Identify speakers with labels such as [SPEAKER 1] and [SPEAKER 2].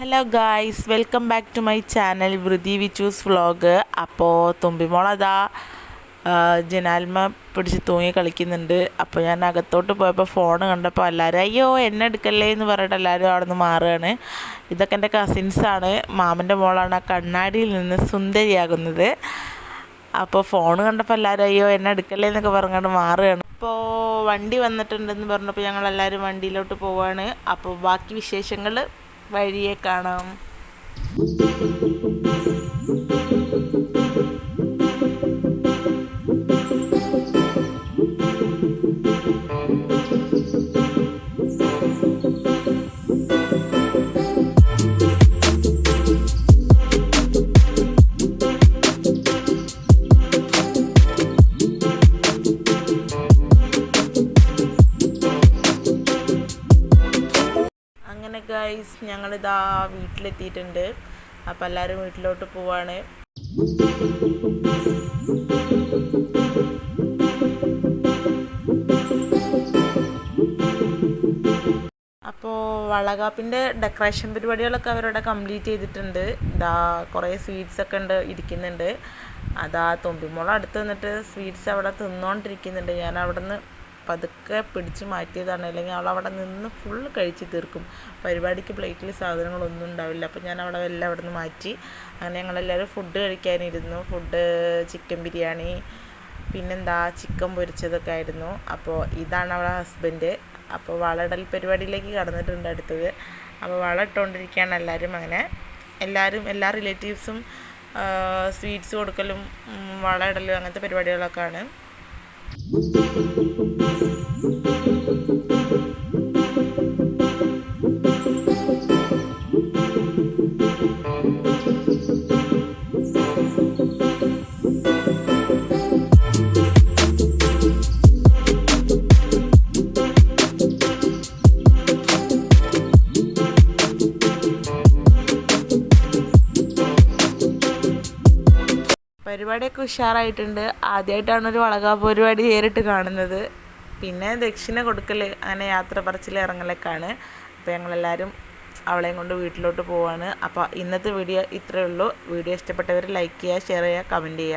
[SPEAKER 1] Hello guys welcome back to my channel Vrithi Vichus vlog അപ്പോൾ തുമ്പിമോളതാ. ജനാൽമ പിടിച്ച് തൂങ്ങി കളിക്കുന്നുണ്ട്. അപ്പോൾ ഞാൻ അകത്തോട്ട് പോയപ്പോൾ ഫോൺ കണ്ടപ്പോൾ എല്ലാവരും അയ്യോ എന്നെ എടുക്കല്ലേ? എന്ന് പറഞ്ഞിട്ട് എല്ലാവരും അവിടെ നിന്ന് മാറുകയാണ്. ഇതൊക്കെ എന്റെ കസിൻസാണ് മാമന്റെ മോളാണ് ആ കണ്ണാടിയിൽ നിന്ന് സുന്ദരിയാകുന്നത്. അപ്പോൾ ഫോൺ കണ്ടപ്പോൾ എല്ലാവരും അയ്യോ എന്നെ എടുക്കല്ലേ? എന്നൊക്കെ പറഞ്ഞുകൊണ്ട് മാറുകയാണ്. അപ്പോൾ വണ്ടി വന്നിട്ടുണ്ടെന്ന് പറഞ്ഞപ്പോൾ ഞങ്ങൾ എല്ലാവരും വണ്ടിയിലോട്ട് പോവുകയാണ് അപ്പോൾ ബാക്കി വിശേഷങ്ങൾ വഴിയെ കാണാം അങ്ങനെ ഗൈസ് ഞങ്ങളിതാ വീട്ടിലെത്തിയിട്ടുണ്ട്. അപ്പം എല്ലാവരും വീട്ടിലോട്ട് പോവാണ്. അപ്പോൾ വളകാപ്പിന്റെ ഡെക്കറേഷൻ പരിപാടികളൊക്കെ അവരവിടെ കംപ്ലീറ്റ് ചെയ്തിട്ടുണ്ട്. ഇതാ കുറേ സ്വീറ്റ്സ് ഒക്കെ ഉണ്ട് ഇരിക്കുന്നുണ്ട്. അതാ തുമ്പിമോൾ അടുത്ത് നിന്നിട്ട് സ്വീറ്റ്സ് അവിടെ തിന്നുകൊണ്ടിരിക്കുന്നുണ്ട് ഞാൻ അവിടെ നിന്ന് പതുക്കെ പിടിച്ച് മാറ്റിയതാണ്. അല്ലെങ്കിൽ അവൾ അവിടെ നിന്ന് ഫുൾ കഴിച്ച് തീർക്കും. പരിപാടിക്ക് പ്ലേറ്റിൽ സാധനങ്ങളൊന്നും ഉണ്ടാവില്ല. അപ്പോൾ ഞാൻ അവിടെ എല്ലാം അവിടെ നിന്ന് മാറ്റി. അങ്ങനെ ഞങ്ങളെല്ലാവരും ഫുഡ് കഴിക്കാനിരുന്നു. ഫുഡ് ചിക്കൻ ബിരിയാണി പിന്നെന്താ ചിക്കൻ പൊരിച്ചതൊക്കെ ആയിരുന്നു. അപ്പോൾ ഇതാണ് അവളെ ഹസ്ബൻഡ് അപ്പോൾ വളടൽ പരിപാടിയിലേക്ക് കടന്നിട്ടുണ്ട് അടുത്തത്. അപ്പോൾ വള ഇട്ടുകൊണ്ടിരിക്കുകയാണ് എല്ലാവരും അങ്ങനെ. എല്ലാവരും എല്ലാ റിലേറ്റീവ്സും സ്വീറ്റ്സ് കൊടുക്കലും വള ഇടലും അങ്ങനത്തെ പരിപാടികളൊക്കെ പരിപാടിയൊക്കെ ഉഷാറായിട്ടുണ്ട്. ആദ്യമായിട്ടാണ് ഒരു വളകാപ്പ് പരിപാടി നേരിട്ട് കാണുന്നത്. പിന്നെ ദക്ഷിണ കൊടുക്കൽ അങ്ങനെ യാത്ര പറച്ചിൽ ഇറങ്ങലൊക്കെയാണ്. അപ്പോൾ ഞങ്ങളെല്ലാവരും അവളെയും കൊണ്ട് വീട്ടിലോട്ട് പോവാണ്. അപ്പോൾ ഇന്നത്തെ വീഡിയോ ഇത്രയേ ഉള്ളൂ. വീഡിയോ ഇഷ്ടപ്പെട്ടവർ ലൈക്ക് ചെയ്യുക ഷെയർ ചെയ്യുക കമന്റ് ചെയ്യുക.